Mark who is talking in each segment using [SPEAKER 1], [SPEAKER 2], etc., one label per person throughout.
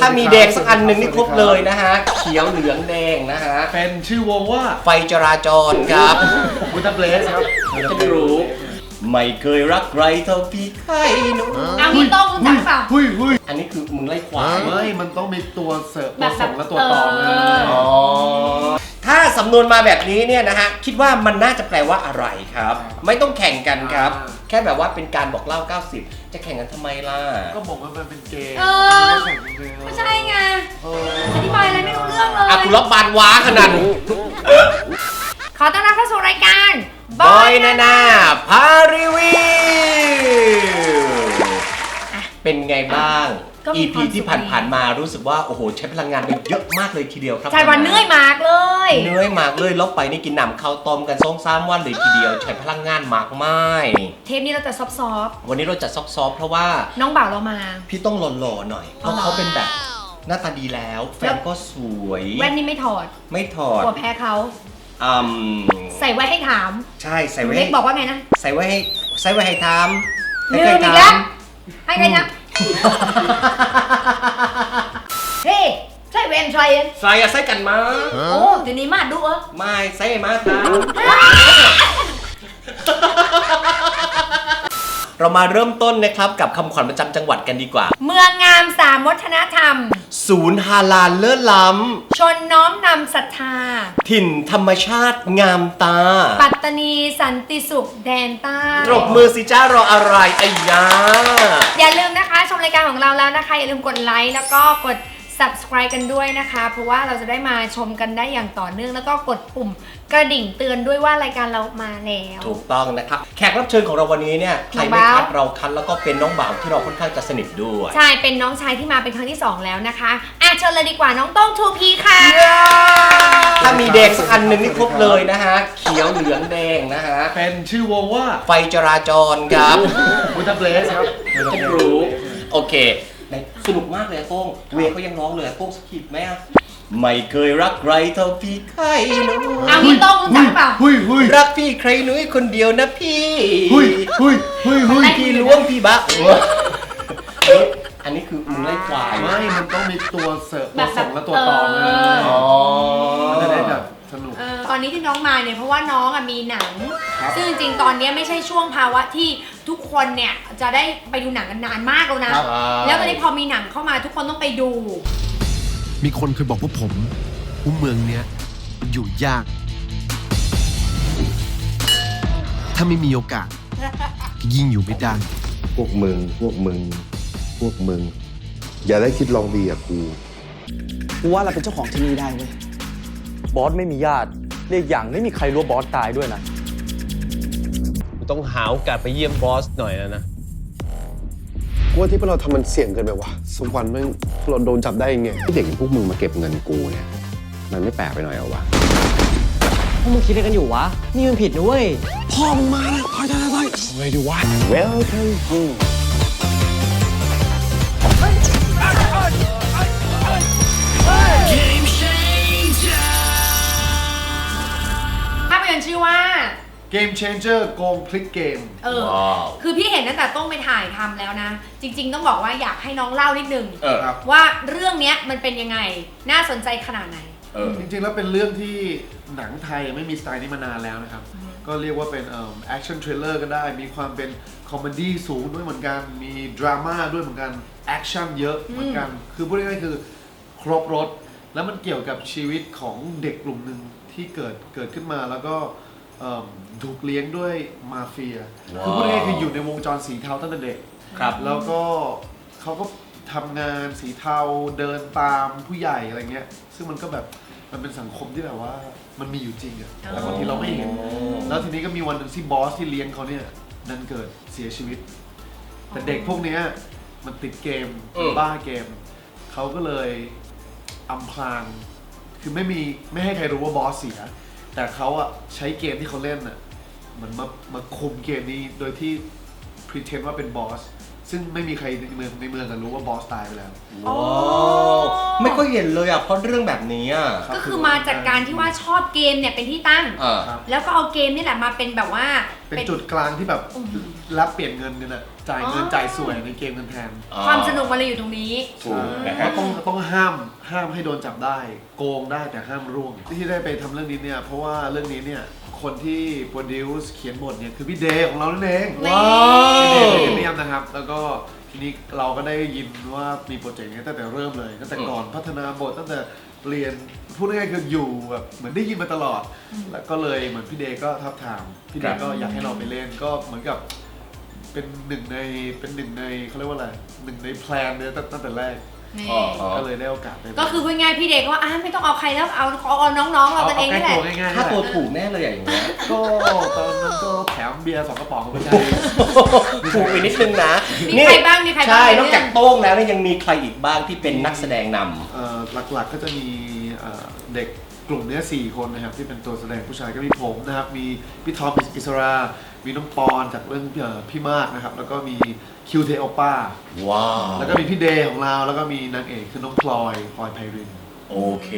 [SPEAKER 1] ถ้ามีแดงสักอันหนึ่งนี่ครบเลยนะฮะ เขียวเหลืองแดงนะฮะ
[SPEAKER 2] เป็นชื่อวงว่า
[SPEAKER 1] ไฟจราจรครับ
[SPEAKER 2] บุตเบลสครับ
[SPEAKER 1] จะไม่รู้ ไม่เคยรักใครเท่าพี่ไข่หนู
[SPEAKER 3] เอางี้โต้งรู้จักเปล่า
[SPEAKER 2] หุ้ยหุ้ย
[SPEAKER 1] อันนี้คือมึงไล่ควาย
[SPEAKER 2] ไม่มันต้องมีตัวเสิร์ฟ
[SPEAKER 3] แบ
[SPEAKER 2] ตัว
[SPEAKER 3] บ
[SPEAKER 2] ส่งและตัวต่อ
[SPEAKER 3] เอ
[SPEAKER 2] ไง
[SPEAKER 3] อ
[SPEAKER 1] อ๋อถ้าสำนวนมาแบบนี้เนี่ยนะฮะ คิดว่ามันน่าจะแปลว่าอะไรครับ ไม่ต้องแข่งกันครับแค่แบบว่าเป็นการบอกเล่า 90 จะแข่งกันทำไมล่ะ
[SPEAKER 2] ก็บอกว่ามันเป็นเกม
[SPEAKER 3] เออ
[SPEAKER 2] ไม่ใช่เกม
[SPEAKER 3] ไม่ใช่ไง
[SPEAKER 2] เออ
[SPEAKER 3] อธิบายอะไรไม่รู้เรื่องเลย
[SPEAKER 1] อะคุณรับบานว้าขนาดนี้
[SPEAKER 3] บ
[SPEAKER 1] อยนานาพารีวิว เป็นไงบ้าง
[SPEAKER 3] ก็มี
[SPEAKER 1] EP
[SPEAKER 3] ความสุข
[SPEAKER 1] ที่ผ่านๆมารู้สึกว่า โอ้โห ใช้พลังงานไปเยอะมากเลยทีเดียวครับ
[SPEAKER 3] ใช่วันเหนื่อยมากเลย
[SPEAKER 1] เหนื่อยมากเลยแล้วไปนี่กินหนำข้าวต้มกันสองสามวันเลยทีเดียว ใช้พลังงานมากมาย
[SPEAKER 3] เทปนี้เราจะซอฟต์
[SPEAKER 1] วันนี้เราจะซอฟต์ๆเพราะว่า
[SPEAKER 3] ๆน้องบ่าวเรามา
[SPEAKER 1] พี่ต้องหล่อๆหน่อย เพราะ
[SPEAKER 3] อ๋อ
[SPEAKER 1] เขาเป็นแบบหน้าตาดีแล้ว แฟนก็สวย
[SPEAKER 3] แว่นนี่ไม่ถอด
[SPEAKER 1] ไม่ถอด
[SPEAKER 3] กลัวแพ้เขา
[SPEAKER 1] อืม
[SPEAKER 3] ใส่ไว้ให้ถาม
[SPEAKER 1] ใช่ใส่
[SPEAKER 3] หนู
[SPEAKER 1] ไว้
[SPEAKER 3] เล็
[SPEAKER 1] ให้
[SPEAKER 3] กบอกว่าไงนะ
[SPEAKER 1] ใส่ไว้ให้ใส่ไว้ให้ทำให้
[SPEAKER 3] ลื
[SPEAKER 1] เค
[SPEAKER 3] ม
[SPEAKER 1] ย
[SPEAKER 3] อีก
[SPEAKER 1] ทำ
[SPEAKER 3] แล้วให้ไงนะเฮ้ใช่เวนใช่
[SPEAKER 1] ใส่อะใส่กันมา
[SPEAKER 3] โอ้เดี๋ยวนี้มาดูเออ
[SPEAKER 1] ไม่ใส่มาครับ เรามาเริ่มต้นนะครับกับคำขวัญประจำจังหวัดกันดีกว่า
[SPEAKER 3] เมืองงามสามวัฒนธรรม
[SPEAKER 1] ศูนย์ฮาลาลเลิศล้
[SPEAKER 3] ชนน้อมนำศรัทธาำ
[SPEAKER 1] ถิ่นธรรมชาติงามตา
[SPEAKER 3] ปัตตานีสันติสุขแดนใต้
[SPEAKER 1] ตรบมือสิจ้ารออะไรไอ้ยา
[SPEAKER 3] อย่าลืมนะคะ ชมรายการของเราแล้วนะคะ อย่าลืมกดไลค์แล้วก็กด subscribe กันด้วยนะคะ เพราะว่าเราจะได้มาชมกันได้อย่างต่อเนื่อง แล้วก็กดปุ่มกระดิ่งเตือนด้วยว่ารายการเรามาแล้ว
[SPEAKER 1] ถูกต้องนะครับ แขกรับเชิญของเราวันนี้เนี่ยใคร
[SPEAKER 3] น้อง
[SPEAKER 1] ไม่
[SPEAKER 3] บ่าว
[SPEAKER 1] คัดเราคัดแล้วก็เป็นน้องบ่าวที่เราค่อนข้างจะสนิทด้วย
[SPEAKER 3] ใช่ เป็นน้องชายที่มาเป็นครั้งที่ 2 แล้วนะคะอะเชิญเลยดีกว่าน้องโต้งทูพีค่ะ
[SPEAKER 1] ถ้ามีแดงสักอันหนึ่งนี่ครบเลยนะฮะ เขียวเหลืองแดงนะฮะ
[SPEAKER 2] เป็นชื่อวงว่า
[SPEAKER 1] ไฟจราจรครับ
[SPEAKER 2] บุตเบลสครับ
[SPEAKER 1] จะรู้ โอเคใน สนุกมากเลยอะโต้งเวย์เขายังร้องเลยอะโต้งสกิปไหมอะไม่เคยรักใครเท่าพี่ไข่หนู
[SPEAKER 3] เอางี้โต้งรู้จักเปล่า
[SPEAKER 2] หุ้ยหุ้ย
[SPEAKER 1] รักพี่ใครหนุ่ยคนเดียวนะพี่
[SPEAKER 2] หุ้ยหุ้ยหุ้ยหุ้ย
[SPEAKER 1] พี่ล้วงพี่บะอันนี้คือมึงไล่ควาย
[SPEAKER 2] ไม่มันต้องมีตัวเสิร์ฟ
[SPEAKER 3] แบ
[SPEAKER 2] ตัว
[SPEAKER 3] บ
[SPEAKER 2] ส่งและตัวต่อไง
[SPEAKER 3] เออ
[SPEAKER 1] อ๋อ
[SPEAKER 2] มันจะได้แบบส นุก
[SPEAKER 3] เออตอนนี้ที่น้องมาเนี่ยเพราะว่าน้องอะมีหนัง
[SPEAKER 2] ครับ
[SPEAKER 3] ซึ่งจริงๆ ตอนเนี้ยไม่ใช่ช่วงภาวะที่ทุกคนเนี่ยจะได้ไปดูหนังกันนานมากแล้วนะ
[SPEAKER 2] ครับ
[SPEAKER 3] แล้วตอนนี้พอมีหนังเข้ามาทุกคนต้องไปดู
[SPEAKER 4] มีคนเคยบอกพวกผมว่าเมืองเนี้ยมันอยู่ยาก ถ้าไม่มีโอกาส ยิ่งอยู่ไม่ได้
[SPEAKER 5] พวกมึง พวกมึง พวกมึง อย่าได้คิดลองดีกับกู
[SPEAKER 6] กูว่าเราเป็นเจ้าของที่นี่ได้เว้ย บอสไม่มีญาติ เรียกอย่างไม่มีใครรู้ว่าบอสตายด้วยนะ
[SPEAKER 7] ต้องหาโอกาสไปเยี่ยมบอสหน่อยแล้วนะ
[SPEAKER 5] กูว่าที่พวกเราทำมันเสี่ยงเกินไปว่ะสักวันแม่งพวกเราโดนจับได้ยังไงที่เด็กอย่างพวกมึงมาเก็บเงินกูเนี่ย มันไม่แปลกไปหน่อยเหรอวะ
[SPEAKER 6] พวกมึงคิดอะไรกันอยู่วะ นี่มันผิดนะเว้ย
[SPEAKER 4] พ่อมึงมาแล้วถอยถอยถอยไงดีวะ
[SPEAKER 5] Welcome home
[SPEAKER 2] เกม changer โกงพลิกเกม
[SPEAKER 3] เออ
[SPEAKER 1] ว้าว
[SPEAKER 3] คือพี่เห็นตั้งแต่ต้องไปถ่ายทำแล้วนะ จริง ๆ ต้องบอกว่าอยากให้น้องเล่านิดนึง
[SPEAKER 1] เออ
[SPEAKER 2] ครับ
[SPEAKER 3] ว่าเรื่องเนี้ยมันเป็นยังไง น่าสนใจขนาดไหน
[SPEAKER 1] เออ
[SPEAKER 2] จริงๆ แล้วเป็นเรื่องที่หนังไทยไม่มีสไตล์นี้มานานแล้วนะครับ ก็เรียกว่าเป็นแอคชั่นเทรลเลอร์ก็ได้ มีความเป็นคอมเมดี้สูงด้วยเหมือนกัน มีดราม่าด้วยเหมือนกันแอคชั่นเยอะเหมือนกัน คือพูดง่ายๆคือครบรถ แล้วมันเกี่ยวกับชีวิตของเด็กกลุ่มหนึ่งที่เกิดเกิดขึ้นมาแล้วก็ เอิ่มถูกเลี้ยงด้วยมาเฟีย
[SPEAKER 1] ว้าว
[SPEAKER 2] คือพูดง่ายๆคืออยู่ในวงจรสีเทาตั้งแต่เด็ก
[SPEAKER 1] ครับ
[SPEAKER 2] แล้วก็เขาก็ทำงานสีเทาเดินตามผู้ใหญ่อะไรเงี้ย ซึ่งมันก็แบบมันเป็นสังคมที่แบบว่ามันมีอยู่จริงอะแต่บางทีเราไม่เห็น แล้วทีนี้ก็มีวันหนึ่งที่บอสที่เลี้ยงเขาเนี่ยดันเกิดเสียชีวิต แต่เด็กพวกเนี้ยมันติดเกม
[SPEAKER 1] เออ
[SPEAKER 2] บ้าเกม เขาก็เลยอำพราง คือไม่มีไม่ให้ใครรู้ว่าบอสเสีย แต่เขาอะใช้เกมที่เขาเล่นอะเหมือนมามาคุมเกมนี้โดยที่ pretend ว่าเป็นบอส ซึ่งไม่มีใครในเมืองในเมืองกันรู้ว่าบอสตายไปแล้ว
[SPEAKER 1] ว้าวไม่ค่อยเห็นเลยอะเพราะเรื่องแบบนี้อะ
[SPEAKER 2] รับ
[SPEAKER 3] ก็คือมาจากการที่ว่าชอบเกมเนี่ยเป็นที่ตั้ง
[SPEAKER 1] เออ
[SPEAKER 2] ครับ
[SPEAKER 3] แล้วก็เอาเกมนี่แหละมาเป็นแบบว่า
[SPEAKER 2] เป็นจุดกลางที่แบบ
[SPEAKER 3] อืม
[SPEAKER 2] รับเปลี่ยนเงินกันอะจ่ายเงิน
[SPEAKER 3] อ๋อ
[SPEAKER 2] จ่ายสวยในเกมกันแทน
[SPEAKER 3] ความสนุกมันเลยอยู่ตรงนี้
[SPEAKER 1] ถูกนะ
[SPEAKER 2] เพ
[SPEAKER 1] ฮะ
[SPEAKER 2] ราะต้องต้องห้ามห้ามให้โดนจับได้ โกงได้แต่ห้ามร่วง ที่ได้ไปทำเรื่องนี้เนี่ย เพราะว่าเรื่องนี้เนี่ย คนที่โปรดิวส์เขียนบทเนี่ย คือพี่เดย์ของเรานั่นเอง
[SPEAKER 3] ว้าว
[SPEAKER 2] พี่เดย์เป็นเนียมนะครับ แล้วก็ทีนี้เราก็ได้ยินว่ามีโปรเจกต์นี้ตั้งแต่เริ่มเลยตั้งแต่ก่อนพัฒนาบทตั้งแต่ เรียนพูดง่ายๆคืออยู่แบบเหมือนได้ยินมาตลอด แล้วก็เลยเหมือนพี่เดย์ก็ทับทามพี่เดย์ก็อยากให้เราไปเล่นก็เหมือนกับเป็นหนึ่งในเป็นหนึ่งในเขาเรียกว่าอะไรหนึ่งในแพลนเนี่ยตั้งตั้งแต่แรก
[SPEAKER 3] นี่
[SPEAKER 1] อ๋ออ๋อ
[SPEAKER 2] ก็เลยได้โอกาสไป
[SPEAKER 3] ก็คือพูดง่ายๆพี่เด็กก็ว่าอะไม่ต้องเอาใครแล้วเอาเอาเอาน้องๆเรากันเองนี่แหละา
[SPEAKER 2] ใกล้ตัวง่ายๆ
[SPEAKER 1] ถ้าตัว
[SPEAKER 2] แหละ
[SPEAKER 1] ถูกแน่เลยอย่างเงี้ย
[SPEAKER 2] ก็ตอนนั้นก็แถมเบียร์สองกระป๋องก็ไม่ใช่
[SPEAKER 1] ถูกไปนิดนึงนะ
[SPEAKER 3] มีใครบ้างมีใครบ้าง
[SPEAKER 1] ใช่
[SPEAKER 3] ในเรื่
[SPEAKER 1] น
[SPEAKER 3] อง
[SPEAKER 1] อกจากโต้งแล้วเนี่ยยังมีใครอีกบ้างที่เป็นนักแสดงนำ
[SPEAKER 2] เอ่อหลักๆก็จะมีเอ่อเด็กกลุ่มเนี้ยสี่คนนะครับที่เป็นตัวแสดงผู้ชายก็มีผมนะครับ มีพี่ทอมอิสรา มีน้องปอนจากเรื่องเอ่อพี่มากนะครับ แล้วก็มี คิวเทโอป้า
[SPEAKER 1] ว้าว
[SPEAKER 2] แล้วก็มีพี่เดย์ของเราแล้วก็มีนางเอกคือน้องพลอยพลอยไพริน
[SPEAKER 1] โอเค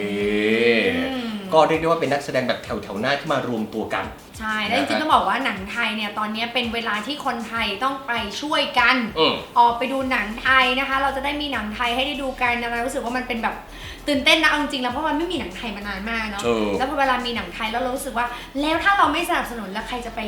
[SPEAKER 3] อืม
[SPEAKER 1] ก็เรียกได้ว่าเป็นนักแสดงแบบแถวๆหน้าที่มารวมตัวกัน
[SPEAKER 3] ใช่แล้วจริงๆต้องบอกว่าหนังไทยเนี่ยตอนนี้เป็นเวลาที่คนไทยต้องไปช่วยกัน
[SPEAKER 1] อืม
[SPEAKER 3] ออกไปดูหนังไทยนะคะ เราจะได้มีหนังไทยให้ได้ดูกันนะรู้สึกว่ามันเป็นแบบตื่นเต้นนะเอาจริงๆแล้วเพราะมันไม่มีหนังไทยมานานมากเนาะ
[SPEAKER 1] ถูก
[SPEAKER 3] แล้วพอเวลามีหนังไทยแล้วเรารู้สึกว่า แล้วถ้าเราไม่สนับสนุนแล้วใครจะไป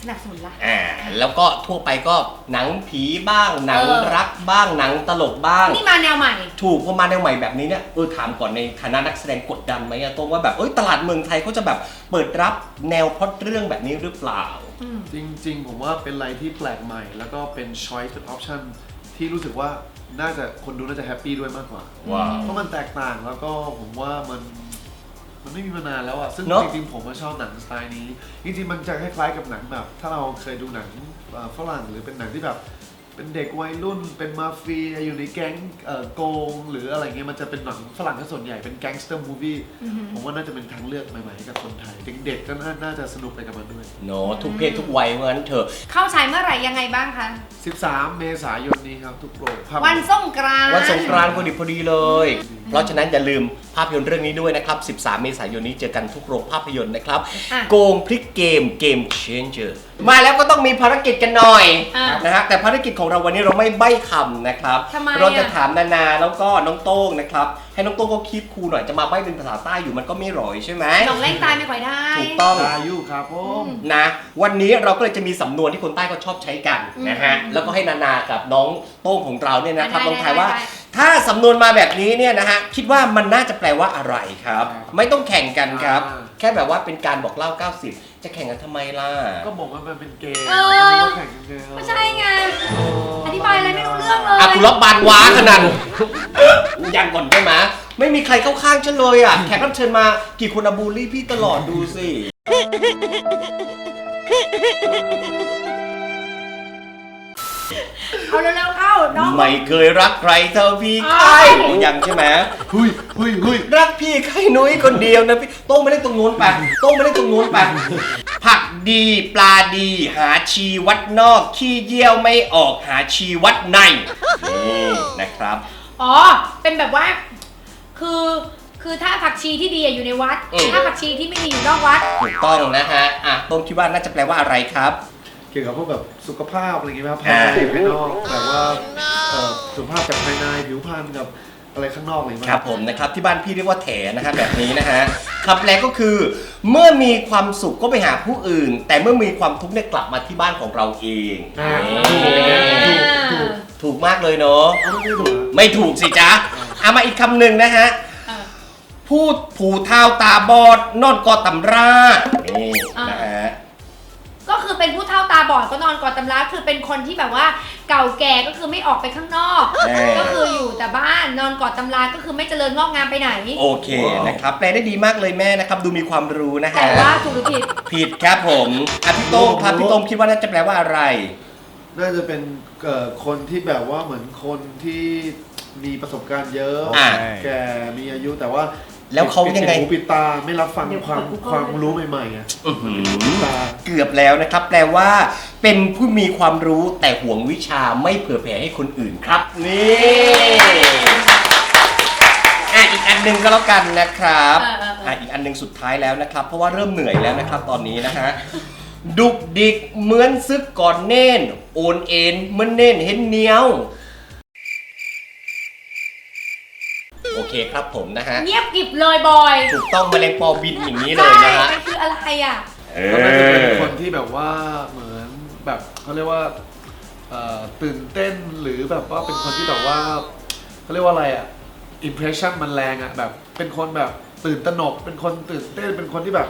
[SPEAKER 3] สนับสนุนล่ะ
[SPEAKER 1] อ่าแล้วก็ทั่วไปก็หนังผีบ้าง หนัง
[SPEAKER 3] เออ
[SPEAKER 1] รักบ้างหนังตลกบ้าง
[SPEAKER 3] นี่มาแนวใหม่
[SPEAKER 1] ถูกพอมาแนวใหม่แบบนี้เนี่ยเออถามก่อนในฐานะนักแสดงกดดันไหมอะตรงว่าแบบเอ้ยตลาดเมืองไทยเขาจะแบบเปิดรับแนวพล็อตเรื่องแบบนี้หรือเปล่า
[SPEAKER 3] อืม
[SPEAKER 2] จริงๆ ผมว่าเป็นอะไรที่แปลกใหม่ แล้วก็เป็น choice เป็น option ที่รู้สึกว่าน่าจะคนดูน่าจะแฮปปี้ด้วยมากกว่า
[SPEAKER 1] ว้าว
[SPEAKER 2] เพราะมันแตกต่างแล้วก็ผมว่ามัน มันไม่มีมานานแล้วอะซึ่ง
[SPEAKER 1] เนอะ
[SPEAKER 2] จริงๆผมก็ชอบหนังสไตล์นี้ จริงๆมันจะคล้ายๆกับหนังแบบ ถ้าเราเคยดูหนังเอ่อฝรั่งหรือเป็นหนังที่แบบ เป็นเด็กวัยรุ่น เป็นมาเฟียอยู่ในแก๊งเอ่อโกง หรืออะไรเงี้ยมันจะเป็นหนังฝรั่งที่ส่วนใหญ่เป็นแก๊งสเตอร์มูฟี่ผมว่าน่าจะเป็นทางเลือกใหม่ๆให้กับคนไทย เด็กๆก็น่าน่าจะสนุกไปกับมันด้วย
[SPEAKER 1] เนาะทุกเพศทุกวัยเพราะงั้นเถอะ
[SPEAKER 3] เข้าฉายเมื่อไหร่ยังไงบ้างคะ
[SPEAKER 2] 13 เมษายนนี้ครับทุกโรงภาพย
[SPEAKER 3] วัน
[SPEAKER 2] นตร์
[SPEAKER 3] สงกรานต์
[SPEAKER 1] วันสงกรานต์พอดีพอดีเลยเพราะฉะนั้นอย่าลืมภาพยนตร์เรื่องนี้ด้วยนะครับ 13 เมษายนนี้เจอกันทุกโรงภาพยนตร์นะครับ
[SPEAKER 3] อะ
[SPEAKER 1] โกงพลิกเกมเกม changer มาแล้วก็ต้องมีภารกิจกันหน่อย
[SPEAKER 3] อะ
[SPEAKER 1] นะฮะแต่ภารกิจของเราวันนี้เราไม่ใบ้คำนะครับ
[SPEAKER 3] ทำไมอะ
[SPEAKER 1] เราจะถามนานาแล้วก็น้องโต้งนะครับให้น้องโต้งเขาคิดครูหน่อยจะมาใบ้เป็นภาษาใต้อยู่มันก็ไม่ร่อยใช่ไหม
[SPEAKER 3] หนองเล่งตายไม่ค่อยได้
[SPEAKER 1] ถูกต้อง
[SPEAKER 2] อายุครับผม
[SPEAKER 1] นะวันนี้เราก็เลยจะมีสำนวนที่คนใต้เขาชอบใช้กันนะฮะ
[SPEAKER 3] อืม
[SPEAKER 1] แล้วก็ให้นานากับน้องโต้งของเราเนี่ยนะครับ
[SPEAKER 3] ได้
[SPEAKER 1] ลองทายว่า
[SPEAKER 3] ได้ได้
[SPEAKER 1] ถ้าสำนวนมาแบบนี้เนี่ยนะฮะคิดว่ามันน่าจะแปลว่าอะไรครับ ไม่ต้องแข่งกันครับแค่แบบว่าเป็นการบอกเล่า 90 จะแข่งกันทำไมล่ะ
[SPEAKER 2] ก็บอกว่ามันเป็นเกม
[SPEAKER 3] เออ
[SPEAKER 2] มันก็แข่งกันเกม
[SPEAKER 3] ไม่ใช่ไง อธิบายอะไรไม่รู้เรื่องเลย
[SPEAKER 1] อะคุณรับบานว้าขนาดยังก่อนได้ไหมไม่มีใครเข้าข้างฉันเลยอะ แขกรับเชิญมากี่คนอะบูลลี่พี่ตลอดดูสิ
[SPEAKER 3] เอาเร็วๆเข้าน้อง
[SPEAKER 1] ไม่เคยรักใครเท่าพี่
[SPEAKER 3] อ้า
[SPEAKER 1] ใคร
[SPEAKER 3] ว
[SPEAKER 1] ยังใช่ไหม
[SPEAKER 2] หุยหุยหุย
[SPEAKER 1] รักพี่ไข่นุ้ยคนเดียวนะพี่โต้งไม่ได้ตรงนู้นไปโต้งไม่ได้ตรงนู้นไปผักดีปลาดีหาชีวัดนอก ขี้เยี่ยวไม่ออกหาชีวัดในนี่นะครับ
[SPEAKER 3] อ๋อ เป็นแบบว่า คือ คือถ้าผักชีที่ดีอะอยู่ในวัด
[SPEAKER 1] อืม
[SPEAKER 3] ถ้าผักชีที่ไม่ดีอยู่นอกวัด
[SPEAKER 1] ถูกต้องนะฮะอะโต้งคิดว่าน่าจะแปลว่าอะไรครับ
[SPEAKER 2] เกี่ยวกับพวกแบบสุขภาพอะไรอย่างเงี้ยครับ
[SPEAKER 1] อ่า
[SPEAKER 2] ภายในภายนอกแต่ว่าเอ่อสุขภาพจากภายในผิวพรรณกับอะไรข้างนอกอะไรอย่างเงี้ย
[SPEAKER 1] ครับผมนะครับที่บ้านพี่เรียกว่าแถนะฮะแบบนี้นะฮะคำแปลก็คือ เมื่อมีความสุขก็ไปหาผู้อื่น แต่เมื่อมีความทุกข์เนี่ยกลับมาที่บ้านของเราเอง
[SPEAKER 2] อ่า
[SPEAKER 1] นี่
[SPEAKER 2] ถูกถูกถูก
[SPEAKER 1] ถูกมากเลยเนาะ
[SPEAKER 2] เอาไม่ถูกเหรอ
[SPEAKER 1] ไม่ถูกสิจ๊ะเอามาอีกคำหนึ่งนะฮะ
[SPEAKER 3] เออ
[SPEAKER 1] พูดผูเท้าตาบอดนอนกอตำรานี่นะฮะ
[SPEAKER 3] ก็คือเป็นผู้เฒ่าตาบอดก็นอนกอดตำราคือเป็นคนที่แบบว่าเก่าแก่ก็คือไม่ออกไปข้างนอก
[SPEAKER 1] เออ
[SPEAKER 3] ก็คืออยู่แต่บ้านนอนกอดตำราก็คือไม่เจริญงอกงามไปไหน
[SPEAKER 1] โอเคนะครับแปลได้ดีมากเลยแม่นะครับ ดูมีความรู้นะฮะ
[SPEAKER 3] แต่ว่าถูกหรือผิด
[SPEAKER 1] ผิดครับผมอะพี่โต้งครับพี่โต้งคิดว่าน่าจะแปลว่าอะไร
[SPEAKER 2] น่าจะเป็นเอ่อคนที่แบบว่าเหมือนคนที่มีประสบการณ์เยอะ
[SPEAKER 1] อ่า
[SPEAKER 2] แก่มีอายุแต่ว่า
[SPEAKER 1] แล้วเขายังไง
[SPEAKER 2] ปิดหูปิดตาไม่รับฟัง
[SPEAKER 3] เดี๋ยว
[SPEAKER 2] ความ
[SPEAKER 3] เปิด
[SPEAKER 2] ความ
[SPEAKER 3] Google
[SPEAKER 2] รู้ใหม่ๆอะ
[SPEAKER 1] อื้อหือ
[SPEAKER 2] ตา
[SPEAKER 1] เกือบแล้วนะครับ แปลว่าเป็นผู้มีความรู้แต่ห่วงวิชาไม่เผื่อแผ่ให้คนอื่นครับ นี่หนึ่งก็แล้วกันนะครับ
[SPEAKER 3] เออเออเอออะ
[SPEAKER 1] อีกอันหนึ่งสุดท้ายแล้วนะครับ เพราะว่าเริ่มเหนื่อยแล้วนะครับ ตอนนี้นะฮะดุกดิกเหมือนซึกก่อนเน่น โอนเอ็นเหมือนเน่นเห็นเหนียว โอ เคครับผมนะฮะ
[SPEAKER 3] เงียบกริบเลยบอย
[SPEAKER 1] ถูกต้องแมลงปอบินอย่างนี้เลยนะฮะ
[SPEAKER 3] ใช่มันคืออะไรอะ
[SPEAKER 1] เอ
[SPEAKER 2] เขาน่าจะเป็น
[SPEAKER 1] อ
[SPEAKER 2] คนที่แบบว่าเหมือนแบบเขาเรียกว่าเอ่อตื่นเต้นหรือแบบว่าเป็นคนที่แบบว่าเขาเรียกว่าอะไรอะอิมเพรสชันมันแรงอะแบบเป็นคนแบบตื่นตระหนก เป็นคนตื่นเต้นเป็นคนที่แบบ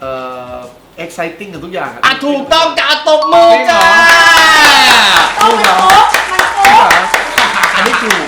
[SPEAKER 2] เอ่อ exciting กับทุกอย่างอะ
[SPEAKER 1] อะถูกต้องจ้าตบมือจ้า
[SPEAKER 3] ต้องมันโอ๊กมันโอ๊ก
[SPEAKER 1] อันนี้ถูก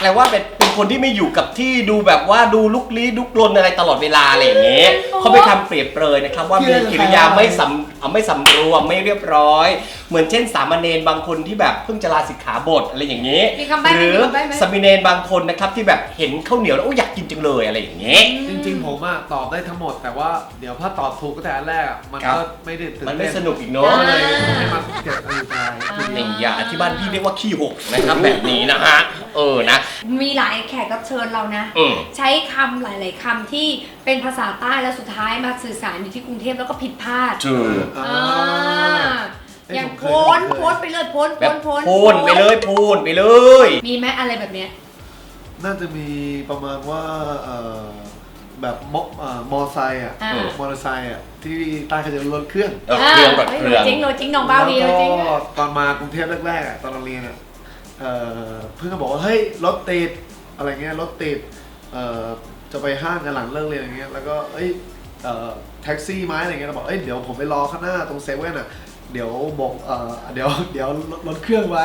[SPEAKER 1] แปลว่าเป็นเป็น คนที่ไม่อยู่กับที่ดูแบบว่าดูลุกลี้ลุกลนอะไรตลอดเวลาอะไรอย่างเงี้ย เขาไปทำเปรียบเปรยนะครับว่ามีกิริยาไม่สำอะไม่สำรวมไม่เรียบร้อย เหมือนเช่น สามเณรบางคนที่แบบเพิ่งจะลาสิกขาบทอะไรอย่างเงี้ย
[SPEAKER 3] มีคำใบ้ไหม
[SPEAKER 1] หรือ
[SPEAKER 3] มีคำใบ้ไหม
[SPEAKER 1] สามเณรบางคนนะครับที่แบบเห็นข้าวเหนียวแล้วโอ้ยอยากกินจังเลยอะไรอย่างเงี้ย
[SPEAKER 2] จริงๆ ผมอะตอบได้ทั้งหมด แต่ว่าเดี๋ยวถ้าตอบถูกก็แต่อันแรกอะมัน
[SPEAKER 1] ครับ
[SPEAKER 2] ก็ไม่ได้ตื่น
[SPEAKER 1] มัน
[SPEAKER 2] เต้
[SPEAKER 1] ไม่
[SPEAKER 2] น
[SPEAKER 1] สนุกอีก
[SPEAKER 2] ก็
[SPEAKER 1] เนาะ
[SPEAKER 2] เลยให้มันเก็บอันสุดท้าย
[SPEAKER 1] ไอ้ยาที่บ้านพี่เรียกว่าขี้หกนะครับแบบนี้นะฮะเออนะ
[SPEAKER 3] มีหลายแขกรับเชิญเรานะ
[SPEAKER 1] อืม
[SPEAKER 3] ใช้คำหลาย ๆคำที่ เป็นภาษาใต้แล้วสุดท้ายมาสื่อสารอยู่ที่กรุงเทพแล้วก็ผิดพลาด
[SPEAKER 1] ถูก
[SPEAKER 2] อ่า
[SPEAKER 3] อ่า
[SPEAKER 2] เอ้ย
[SPEAKER 3] อย่าง
[SPEAKER 2] ผมเค
[SPEAKER 3] โพ
[SPEAKER 2] ย
[SPEAKER 3] น
[SPEAKER 2] ผมเคย
[SPEAKER 3] โพนไปเลยโพน
[SPEAKER 1] แบบ
[SPEAKER 3] โพน
[SPEAKER 1] โพนไปเลยโพนไปเลย
[SPEAKER 3] มีไหมอะไรแบบเนี้ย
[SPEAKER 2] น่าจะมีประมาณว่าเอ่อแบบมอเอ่อมอไซค์อะ
[SPEAKER 3] อ่า
[SPEAKER 2] มอเตอร์ไซค์อะที่ใต้เขาจะรถเครื่อง
[SPEAKER 1] เออเครื่องแบบ
[SPEAKER 3] ฮ้ย
[SPEAKER 1] เครื่อง
[SPEAKER 3] จริงโนจริงน้องบ้าวี
[SPEAKER 2] แล้ว
[SPEAKER 3] จริง
[SPEAKER 2] ก็ตอนมากรุงเทพแรกๆอะตอนเราเรียนอะเอ่อเพื่อนก็บอกว่าเฮ้ยรถติดอะไรเงี้ยรถติดเอ่อ จะไปห้างกันหลังเลิกเรียนอย่างเงี้ยแล้วก็เอ้ยเอ่อแท็กซี่ไหมอะไรเงี้ยเราบอกเอ้ยเดี๋ยวผมไปรอข้างหน้าตรงเซเว่นอะเดี๋ยวบอกเอ่อเดี๋ยวเดี๋ยวรถเครื่องไป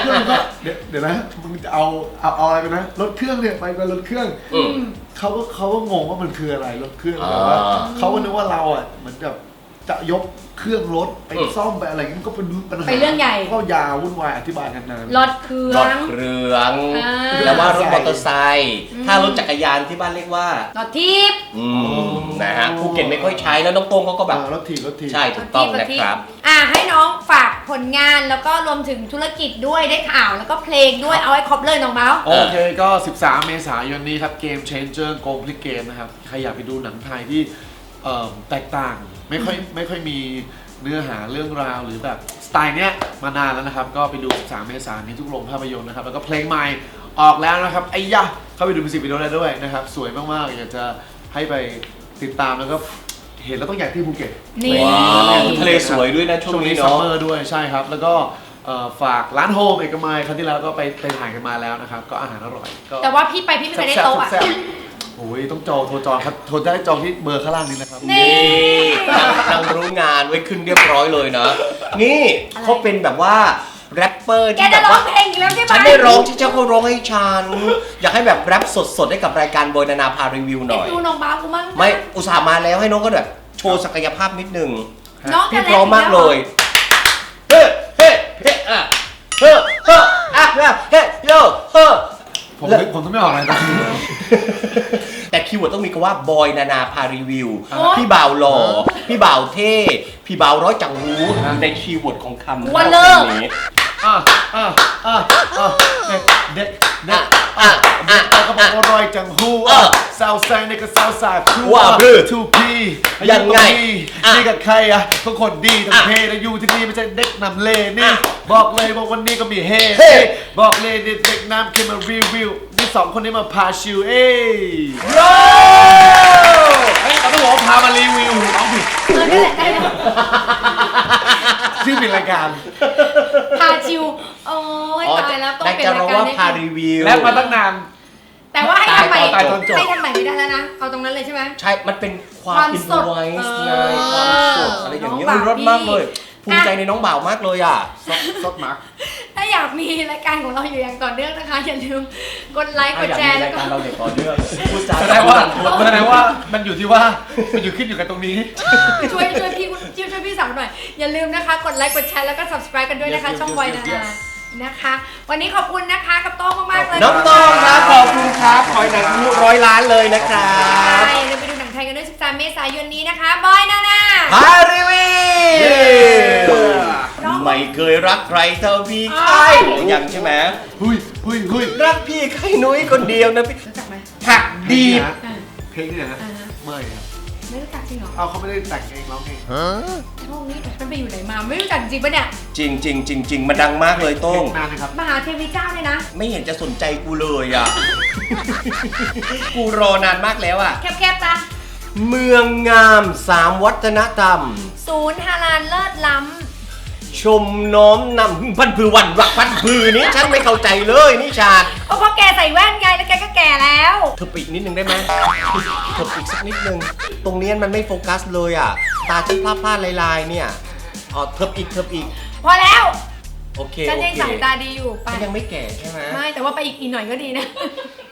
[SPEAKER 2] เพื่อนก็เดี๋ยวเดี๋ยวนะมึงจะเอาเอาเอาอะไรไปนะรถเครื่องเนี่ยไปกับรถเครื่อง
[SPEAKER 1] อืม
[SPEAKER 2] เขาก็เขาก็งงว่ามันคืออะไรรถเครื่อง
[SPEAKER 1] อ่า
[SPEAKER 2] แต่ว่า เขาก็นึกว่าเราอะเหมือนกับ จะยกเครื่องรถไป
[SPEAKER 1] อืม
[SPEAKER 2] ซ่อมไปอะไรเงี้ยมันก็เป็นปัญหา
[SPEAKER 3] ไปเรื่องใหญ่
[SPEAKER 2] ก็ยาววุ่นวายอธิบายกันนาน
[SPEAKER 3] รถเครื่
[SPEAKER 1] ร
[SPEAKER 3] อ
[SPEAKER 1] ถ
[SPEAKER 3] ง
[SPEAKER 1] เครื่อง
[SPEAKER 3] อ่า
[SPEAKER 1] แล้วว่ารถมอเตอร์ไซค์ถ้ารถจักรยานที่บ้านเรียกว่า
[SPEAKER 3] รถทิพย์
[SPEAKER 1] อืม นะฮะภูเก็ตไม่ค่อยใช้แล้วน้องโต้งเขาก็แบบ
[SPEAKER 2] อ่ารถถีบรถถีบ
[SPEAKER 1] ใช่ถูกต้องนะครับ
[SPEAKER 3] อะให้น้องฝากผลงานแล้วก็รวมถึงธุรกิจด้วยได้ข่าวแล้วก็เพลงด้วยเอาให้ครบเลยน้องเมาส์
[SPEAKER 2] โอเคก็ 13 เมษายนนี้ครับ เกม Changer โกงพลิกเกมนะครับ ใครอยากไปดูหนังไทยที่เอ่อแตกต่าง ไม่ค่อยไม่ค่อยมีเนื้อหาเรื่องราวหรือแบบสไตล์เนี้ยมานานแล้วนะครับ ก็ไปดู13เมษายนนี้ทุกโรงภาพยนตร์นะครับ แล้วก็เพลงใหม่ออกแล้วนะครับไอ้ยะเข้าไปดูมิวสิกวิดีโอได้ด้วยนะครับ สวยมากๆ อยากจะให้ไปติดตามแล้วก็เห็นแล้วต้องอยากที่ภูเก็ต
[SPEAKER 3] นี่
[SPEAKER 1] ว้าวทะเลสวยด้วยนะช่วงนี้
[SPEAKER 2] ซัม
[SPEAKER 1] เนาะ
[SPEAKER 2] เมอร์ด้วยใช่ครับ แล้วก็เอ่อฝากร้านโฮมเอกมัยครั้งที่แล้วก็ไปไปถ่ายกันมาแล้วนะครับ ก็อาหารอร่อยก็
[SPEAKER 3] แต่ว่าพี่ไปพี่ไม่เคยได้โต๊ะอะ
[SPEAKER 2] แซ่บๆ โอ้ยต้องจองโทรจองครับโทรได้จองที่เบอร์ข้างล่างนี้นะครับ
[SPEAKER 3] นี่
[SPEAKER 1] นี่นางรู้งานไว้ขึ้นเรียบร้อยเลยนะ นี่เขาเป็นแบบว่าแรปเปอร์
[SPEAKER 3] แก
[SPEAKER 1] ที่แบ
[SPEAKER 3] จะ
[SPEAKER 1] บ
[SPEAKER 3] ร้อง
[SPEAKER 1] ว่า
[SPEAKER 3] เพลงอีกแล้วใช่ไหม
[SPEAKER 1] ฉันไม่ร้องที่เจ้าเขาร้องให้ฉัน อยากให้แบบแรปสดๆ ให้กับรายการบอยนานาพารีวิวหน่อย
[SPEAKER 3] ดูน้องเมาส์กูมั่งนะ
[SPEAKER 1] ไม่อุตส่าห์มาแล้วให้น้องก็แบบโชว์ศักยภาพนิดนึง
[SPEAKER 3] น้องจะ
[SPEAKER 1] พี่
[SPEAKER 3] แร
[SPEAKER 1] พ
[SPEAKER 3] ป
[SPEAKER 1] ร้อมมาก
[SPEAKER 3] อี
[SPEAKER 1] เล
[SPEAKER 3] แวย
[SPEAKER 1] เฮ้ เฮ้ เฮ้อะเฮ้เฮ้อะเฮ้โยเฮ้
[SPEAKER 2] ผมนึกผมต้องไม่ออกอะไรตอนนี้
[SPEAKER 1] แต่คีย์เวิร์ดต้องมีคำว่าบอยนานาพารีวิว
[SPEAKER 3] โอ๊ย
[SPEAKER 1] พี่บ่าวหล่อ พี่บ่าวเท่ พี่บ่าวร้อยจังหูอยู่ในคีย์เวิร์ดของคำ
[SPEAKER 3] ว่าเลิก
[SPEAKER 1] นี้
[SPEAKER 2] อะอะอะอะเด็กเด็กเด็
[SPEAKER 1] อะ
[SPEAKER 2] ก
[SPEAKER 1] อะอะ
[SPEAKER 2] เราก็บอกว่าอร่อยจังหู
[SPEAKER 1] เออ
[SPEAKER 2] สาวแซงนี่ก็สาวสาบชู
[SPEAKER 1] ว่าบื้อ
[SPEAKER 2] ทูพี
[SPEAKER 1] ยังไง
[SPEAKER 2] นี่กับใครอะทุกคนดีทั้งเพแล้วอยู่ที่นี่ไม่ใช่เด็กนำเลนี่บอกเลยว่าวันนี้ก็มีเฮบอกเลยเด็กน้ำเคมารีวิวนี่สองคนนี้มาพาชิวเอ้ย
[SPEAKER 1] โย
[SPEAKER 2] เอ้ยเขาต้องบอกว่าพามารีวิวเอาผิด
[SPEAKER 3] เออนั่แหละได้แล้ว
[SPEAKER 2] ชื่อเป็นรายการ
[SPEAKER 3] พาชิวโอ้ยตายแล้วต้อง
[SPEAKER 1] ได้
[SPEAKER 3] เป็น
[SPEAKER 1] จะ
[SPEAKER 3] ราย
[SPEAKER 1] ร้อง
[SPEAKER 3] การ
[SPEAKER 1] ว่า
[SPEAKER 3] ได้
[SPEAKER 1] พารีวิว
[SPEAKER 2] และมาตั้งนาน
[SPEAKER 3] แต่ว่าให้ทำใหม่
[SPEAKER 2] ตายตอนจบ
[SPEAKER 3] ให้ทำใหม่ไม่ได้แล้วนะ เอาตรงนั้นเลยใช่ไหม
[SPEAKER 1] ใช่ มันเป็นความ
[SPEAKER 3] ความ
[SPEAKER 1] อิน
[SPEAKER 3] สด
[SPEAKER 1] ไวส์ไง
[SPEAKER 3] เออ
[SPEAKER 1] ความสดอะไรอย่างเงี้ย
[SPEAKER 3] น้องบ่าว
[SPEAKER 1] รสมากเลย
[SPEAKER 3] พี่
[SPEAKER 1] ภูมิใจในน้องบ่าวมากเลยอะ
[SPEAKER 2] ซดหมัก
[SPEAKER 3] ถ้า อยากมีรายการของเราอยู่อย่างต่อเนื่องนะคะ อย่าลืมกดไลค์กดแชร์แล้วก็
[SPEAKER 1] เราเด็กต่อเนื่องพูดจา
[SPEAKER 2] แสดงว่าแสดงว่ามันอยู่ที่ว่ามันอยู่ขึ้นอยู่กับตรงนี้
[SPEAKER 3] ช่วยช่วยพี่ช่วยช่วยพี่สาวหน่อย อย่าลืมนะคะ กดไลค์กดแชร์แล้วก็ subscribe กันด้วยนะคะ
[SPEAKER 2] Yes, yes,
[SPEAKER 3] ช่อง
[SPEAKER 2] yes,
[SPEAKER 3] วัย
[SPEAKER 2] yes,
[SPEAKER 3] นา
[SPEAKER 2] yes.
[SPEAKER 3] นานะคะ วันนี้ขอบคุณนะคะกับโต้งมากๆเลย
[SPEAKER 1] น้องต้องครับขอบคุณครับขอให้หนังทะลุร้อยล้านเลยนะครับ
[SPEAKER 3] ใช่เราไปดูหนังไทยกันด้วย 13 เมษายนนี้นะคะ บอยนานา
[SPEAKER 1] พารีวิว
[SPEAKER 3] น้อง
[SPEAKER 1] ไม่เคยรักใครเท่าพี่ไข่ยังใช่ไหม
[SPEAKER 2] เฮ้ยเฮ้ยเฮ้ย
[SPEAKER 1] รักพี่ไข่นุ้ยคนเดียวนะพี่
[SPEAKER 3] รู้จักไหม
[SPEAKER 1] ผักดี
[SPEAKER 2] นะเพลงนี้นะ
[SPEAKER 3] อ่าฮะ
[SPEAKER 2] ไม่ครับ
[SPEAKER 3] ไม่รู้จักจริงเหรอ
[SPEAKER 2] เอาเขาไม่ได้แต่งเองร้องเอง
[SPEAKER 3] ช่วงนี้มันไปอยู่ไหนมาไม่รู้จักจริงปะเนี่ย
[SPEAKER 1] จริงจริงจริงจริงมาดังมากเลยโต้ง
[SPEAKER 2] นานนะครับ
[SPEAKER 3] มหาเทวีเจ้าเนี่ยนะ
[SPEAKER 1] ไม่เห็นจะสนใจกูเลยอะ กูรอนานมากแล้วอะ
[SPEAKER 3] แคบๆจ้ะ
[SPEAKER 1] เมืองงามสามวัฒนธรรม
[SPEAKER 3] ศูนย์ฮาลาลเลิศล้
[SPEAKER 1] ชมน้อมนำพันพือวันวักพันพือนี้ฉันไม่เข้าใจเลยนี่ชาดำ
[SPEAKER 3] ก็เพราะแกใส่แว่นไงแล้วแกก็แก่แล้ว
[SPEAKER 1] เธอปิดนิดนึงได้ไหมเธอปิดสักนิดนึง ตรงเนี้ยมันไม่โฟกัสเลยอะ ตาฉันพลาดพลาดๆลายๆเนี่ยอ๋อเธออีกเธออีก
[SPEAKER 3] พอแล้ว
[SPEAKER 1] โอเค
[SPEAKER 3] ฉัน
[SPEAKER 1] โอ
[SPEAKER 3] ยัง
[SPEAKER 1] เค
[SPEAKER 3] สายตาดีอยู่ไป
[SPEAKER 1] ฉันยังไม่แก่ใช่ไหม
[SPEAKER 3] ไม่แต่ว่าไปอีกอีกหน่อยก็ดีนะ